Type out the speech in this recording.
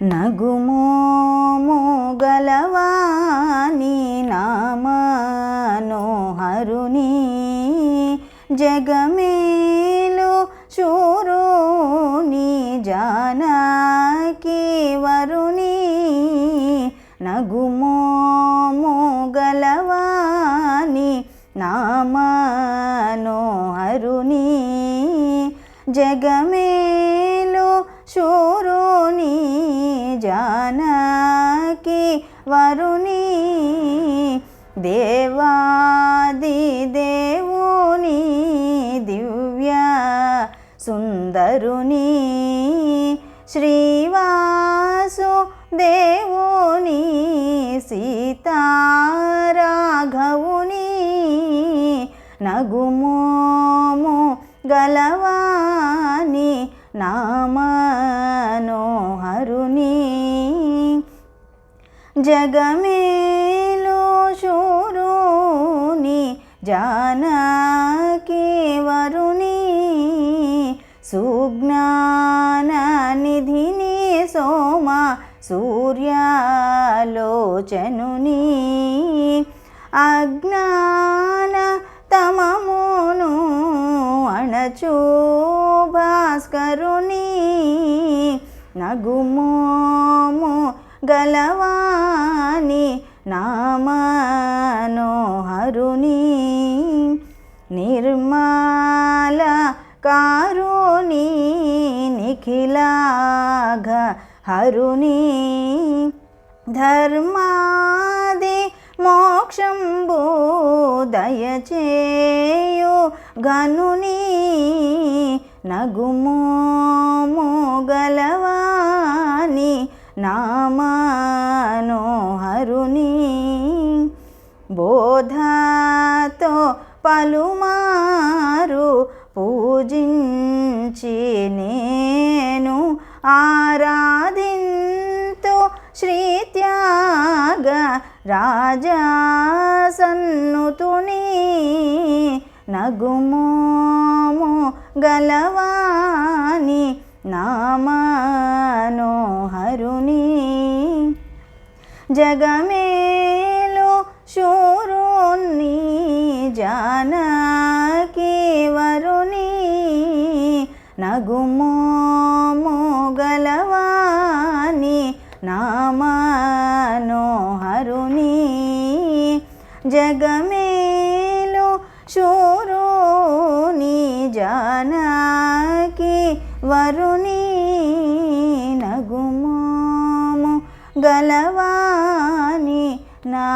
నగుమోము గలవాని నామనోహరుని జగమేలు శూరుని జానకి వరుణి నగుమోము గలవాని నామనోహరుని జగమే శూరుని జానకి వరుని దేవాది దేవుని దివ్య సుందరుని శ్రీవాసు దేవుని సీతారాఘవుని నగుమోము గలవ జగమేలో శూరుని జానకి వరుణి సుజ్ఞాన నిధిని సోమ సూర్యాలోచనుని అజ్ఞాన తమమును అణచో భాస్కరుని నగుమో గలవాని నామనోహరుని నిర్మాల కారుణి నిఖిలాఘ హరుని ధర్మాది మోక్షంబు దయచేయు గనుని నగుమోము గలవా నామానోహరుని బోధతో పలుమారు పూజించి నేను ఆరాధింతు శ్రీత్యాగ రాజసన్నుతుని నగుమోము గలవాని నామనోహరుని జగమేలు శూరుణ్ణి జానకి వరుణి నగుమో గలవాణి నామనోహరుని జగమేలు శూరుని జానకి వరుణి గలవాని నా